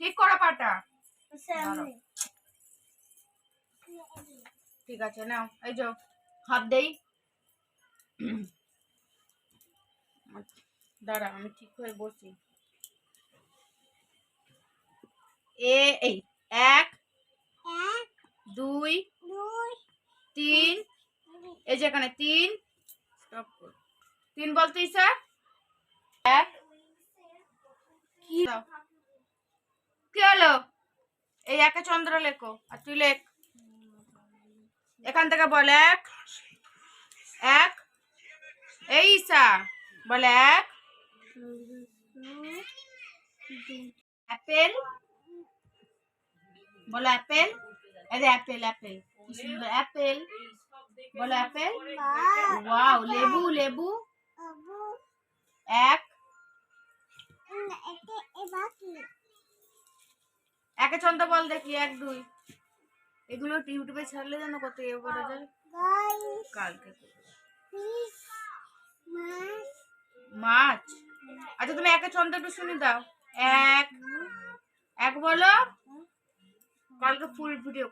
ঠিক করো পাটা। ঠিক আছে নাও। এই যে হাত দেই। দাঁড়া আমি ঠিক হয়ে বসি। এ এই এক দুই তিন এই যে এখানে তিন। স্টপ তিন বলতে স্যার এক কি দাও? কি হলো? এই একে চন্দ্র লেখো আর তুই লেখ। এখান থেকে বল এক এক এই ঈশা বল এক। অ্যাপেল বলো অ্যাপেল। যে অ্যাপেল অ্যাপেল কি সুন্দর অ্যাপেল। বলো অ্যাপেল। ওয়াও লেবু লেবু। একে ছন্দ বল দেখি এক দুই। এগুলো ইউটিউবে ছাড়লে যেন কত ইয়ে করা যায়। কালকে মাছ। আচ্ছা তুমি একে ছন্দ একটু শুনে দাও। এক। এক বলো। কালকে ফুল ভিডিও